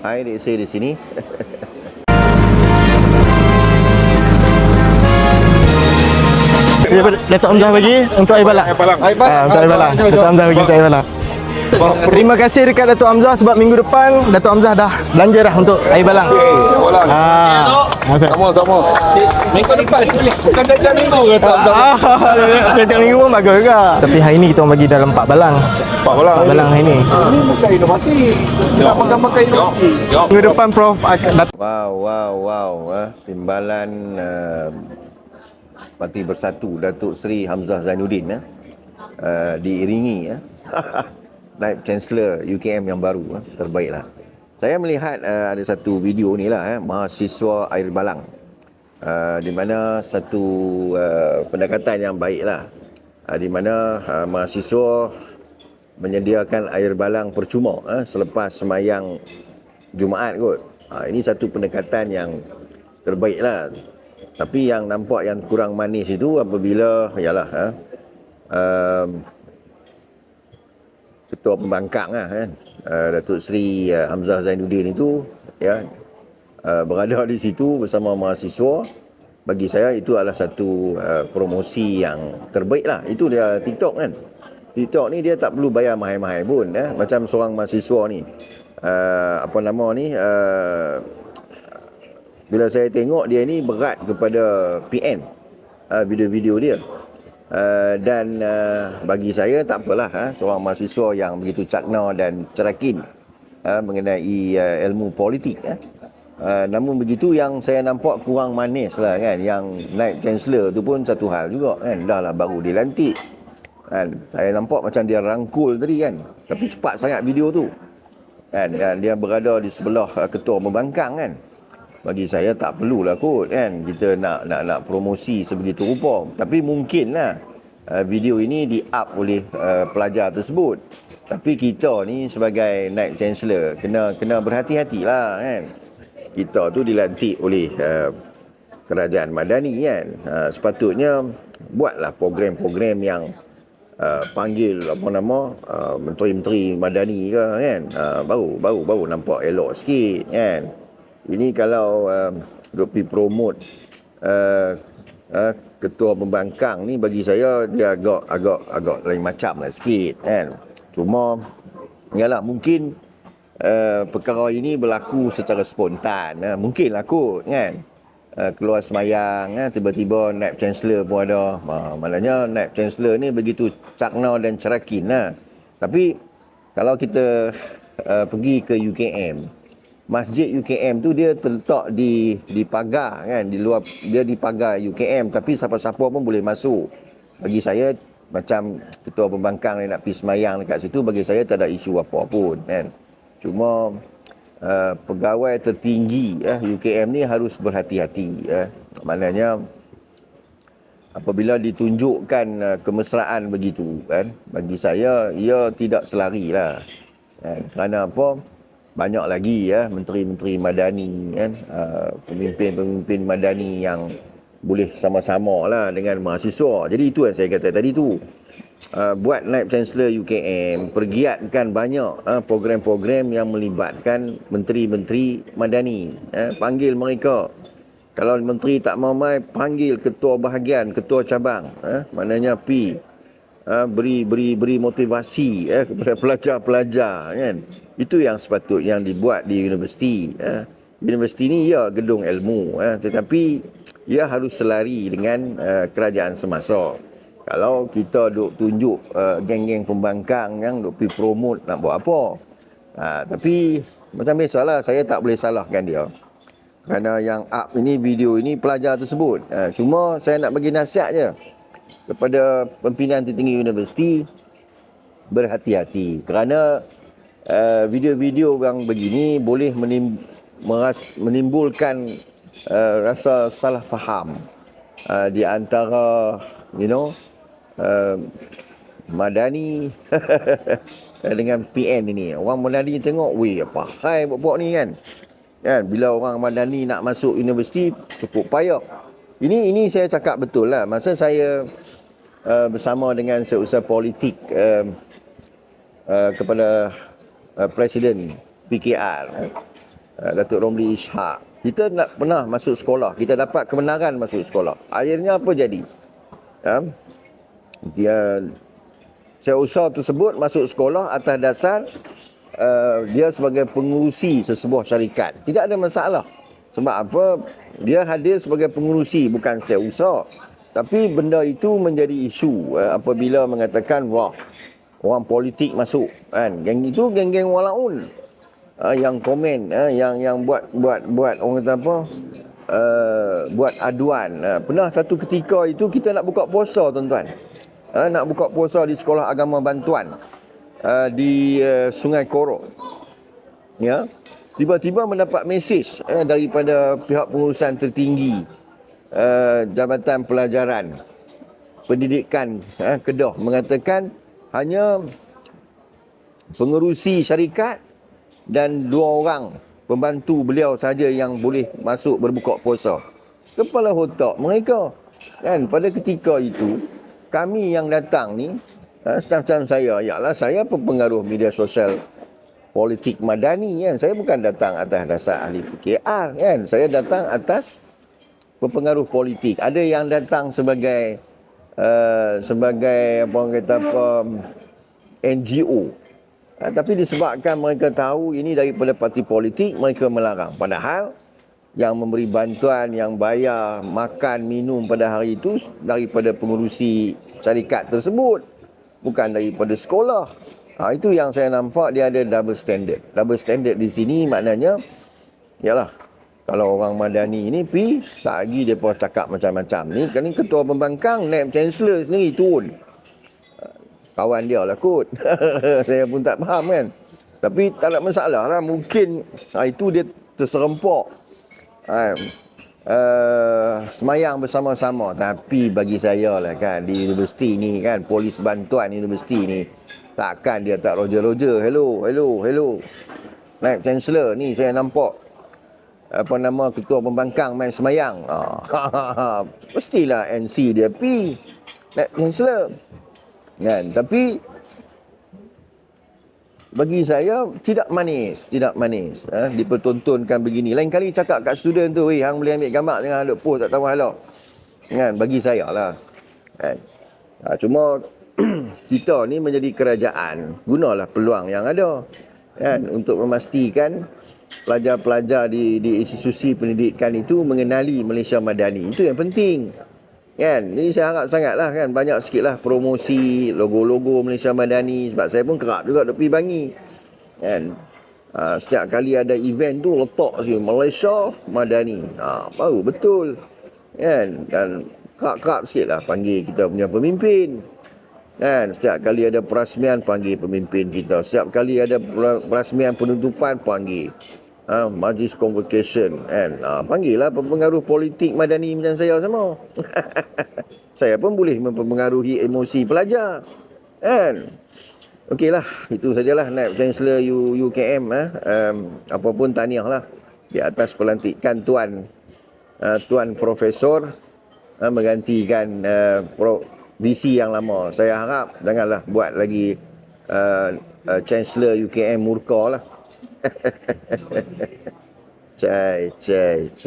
Hai dek saya di sini. Datuk Hamzah bagi untuk air balak. Air balang. Ah, untuk air balak. Datuk Hamzah bagi untuk air balak. Terima kasih dekat Datuk Hamzah sebab minggu depan Datuk Hamzah dah belanja dah untuk air balang. Balang. Ah. Masa. Sama sama. Minggu depan. Bukan tiap minggu ke tak? Ah, tiap minggu pun bagus juga. Tapi hari ni kita orang bagi dalam 4 balang. Pak balang. 4 balang hari ni. Ini bukan inovasi. Tak pakai-pakai inovasi. Minggu depan Prof akan Wow, wow, wow. Eh. Timbalan uh, Parti Bersatu Datuk Seri Hamzah Zainuddin eh. Uh, diiringi eh. Naib Chancellor UKM yang baru eh. terbaiklah. Saya melihat uh, ada satu video ni lah eh. mahasiswa air balang. Uh, di mana satu uh, pendekatan yang baik lah. Uh, di mana uh, mahasiswa menyediakan air balang percuma eh, selepas semayang Jumaat kot. Ha, ini satu pendekatan yang terbaik lah. Tapi yang nampak yang kurang manis itu apabila, yalah, ha, um, Ketua Pembangkang lah kan, uh, Datuk Seri uh, Hamzah Zainuddin itu, ya, uh, berada di situ bersama mahasiswa. Bagi saya itu adalah satu uh, promosi yang terbaik lah. Itu dia TikTok kan. TikTok ni dia tak perlu bayar mahal-mahal pun. Eh. Macam seorang mahasiswa ni. Uh, apa nama ni. Uh, bila saya tengok dia ni berat kepada PN. Uh, video-video dia. Uh, dan uh, bagi saya tak apalah ha, seorang mahasiswa yang begitu cakna dan cerakin uh, mengenai uh, ilmu politik eh. Uh, namun begitu yang saya nampak kurang manis lah kan. Yang naib chancellor tu pun satu hal juga kan. Dah lah baru dilantik kan. Saya nampak macam dia rangkul tadi kan. Tapi cepat sangat video tu kan. Dan dia berada di sebelah uh, ketua pembangkang kan bagi saya tak perlulah kot kan? Kita nak nak nak promosi sebegitu rupa. Tapi mungkinlah uh, video ini di up oleh uh, pelajar tersebut. Tapi kita ni sebagai naib chancellor kena kena berhati-hatilah kan? Kita tu dilantik oleh uh, kerajaan madani kan? Uh, sepatutnya buatlah program-program yang uh, panggil apa nama uh, menteri-menteri madani ke kan? Uh, baru baru baru nampak elok sikit kan ini kalau uh, duk pi promote uh, uh, ketua pembangkang ni bagi saya dia agak agak agak lain macam lah sikit kan? Cuma yalah mungkin uh, perkara ini berlaku secara spontan uh, mungkin lah kot kan? Uh, keluar semayang uh, tiba-tiba naib chancellor pun ada. Uh, maknanya naib chancellor ni begitu cakna dan cerakin lah. Tapi kalau kita uh, pergi ke UKM Masjid UKM tu dia terletak di di pagar kan di luar dia di pagar UKM tapi siapa-siapa pun boleh masuk. Bagi saya macam ketua pembangkang ni nak pergi semayang dekat situ bagi saya tak ada isu apa pun kan. Cuma uh, pegawai tertinggi eh, UKM ni harus berhati-hati eh. Maknanya apabila ditunjukkan uh, kemesraan begitu kan bagi saya ia tidak selari lah kan? kerana apa banyak lagi ya menteri-menteri madani kan? Uh, pemimpin-pemimpin madani yang boleh sama-sama lah dengan mahasiswa. Jadi itu yang saya kata tadi tu. Uh, buat naib chancellor UKM pergiatkan banyak uh, program-program yang melibatkan menteri-menteri madani uh, panggil mereka. Kalau menteri tak mau mai panggil ketua bahagian ketua cabang uh, maknanya pi uh, beri beri beri motivasi eh, kepada pelajar-pelajar kan? Itu yang sepatutnya yang dibuat di universiti eh. universiti ni ya gedung ilmu eh. tetapi ia harus selari dengan uh, kerajaan semasa. Kalau kita duk tunjuk uh, geng-geng pembangkang yang duk pergi promote nak buat apa ha, tapi macam biasalah saya tak boleh salahkan dia. Kerana yang up ini video ini pelajar tersebut ha, cuma saya nak bagi nasihat je kepada pimpinan tertinggi universiti berhati-hati kerana uh, video-video yang begini boleh menim, meras, menimbulkan uh, rasa salah faham uh, di antara you know uh, Madani dengan PN ini. Orang Madani tengok, weh apa hai buat-buat ni kan. Kan bila orang Madani nak masuk universiti cukup payah. Ini ini saya cakap betul lah. Masa saya uh, bersama dengan seusaha politik uh, uh, kepada uh, Presiden PKR. uh, Datuk Romli Ishak. Kita nak pernah masuk sekolah, kita dapat kebenaran masuk sekolah. Akhirnya apa jadi? Ya, dia seusaha tersebut masuk sekolah atas dasar uh, dia sebagai pengurusi sesebuah syarikat. Tidak ada masalah. Sebab apa? Dia hadir sebagai pengurusi bukan seusaha. Tapi benda itu menjadi isu uh, apabila mengatakan wah orang politik masuk kan. Geng itu geng-geng walaun. Uh, yang komen uh, yang yang buat buat buat orang kata apa? Uh, buat aduan. Uh, pernah satu ketika itu kita nak buka puasa tuan-tuan. Uh, nak buka puasa di sekolah agama bantuan uh, di uh, Sungai Korok. Ya. Tiba-tiba mendapat mesej uh, daripada pihak pengurusan tertinggi uh, Jabatan Pelajaran Pendidikan uh, Kedah mengatakan hanya pengerusi syarikat dan dua orang pembantu beliau saja yang boleh masuk berbuka puasa. Kepala otak mereka. Kan pada ketika itu kami yang datang ni ha, staf-staf saya ialah saya pengaruh media sosial politik madani kan. Saya bukan datang atas dasar ahli PKR kan. Saya datang atas berpengaruh politik. Ada yang datang sebagai uh, sebagai apa orang kata apa NGO. Ha, tapi disebabkan mereka tahu ini daripada parti politik, mereka melarang. Padahal yang memberi bantuan, yang bayar makan, minum pada hari itu daripada pengurusi syarikat tersebut. Bukan daripada sekolah. Ha, itu yang saya nampak dia ada double standard. Double standard di sini maknanya, yalah, kalau orang Madani ini pi, sehari dia cakap macam-macam ni. Kan ni ketua pembangkang, naib chancellor sendiri turun kawan dia lah kot. saya pun tak faham kan. Tapi tak ada masalah lah. Mungkin ha, itu dia terserempak. Ha, uh, semayang bersama-sama. Tapi bagi saya lah kan, di universiti ni kan, polis bantuan universiti ni, takkan dia tak roger-roger. Hello, hello, hello. Naib Chancellor ni saya nampak apa nama ketua pembangkang main semayang. Ha, mestilah NC dia pi. Naib Chancellor kan tapi bagi saya tidak manis tidak manis ha? dipertontonkan begini lain kali cakap kat student tu hang boleh ambil gambar jangan ada post tak tahu halau kan bagi saya lah kan ha, cuma kita ni menjadi kerajaan gunalah peluang yang ada kan untuk memastikan pelajar-pelajar di di institusi pendidikan itu mengenali Malaysia Madani itu yang penting Kan? Ini saya harap sangat lah kan. Banyak sikit lah promosi logo-logo Malaysia Madani. Sebab saya pun kerap juga pergi bangi. Kan? Ha, setiap kali ada event tu letak sini Malaysia Madani. Ha, baru betul. Kan? Dan kerap-kerap sikit lah panggil kita punya pemimpin. Kan? Setiap kali ada perasmian panggil pemimpin kita. Setiap kali ada perasmian penutupan panggil ha, majlis convocation kan ha, panggil lah pengaruh politik madani macam saya sama saya pun boleh mempengaruhi emosi pelajar kan Okeylah, itu sajalah naib Chancellor U, UKM eh. um, apapun tahniah lah di atas pelantikan tuan uh, tuan profesor uh, menggantikan uh, pro, DC yang lama. Saya harap janganlah buat lagi uh, uh, Chancellor UKM murka lah. Cai cai cai.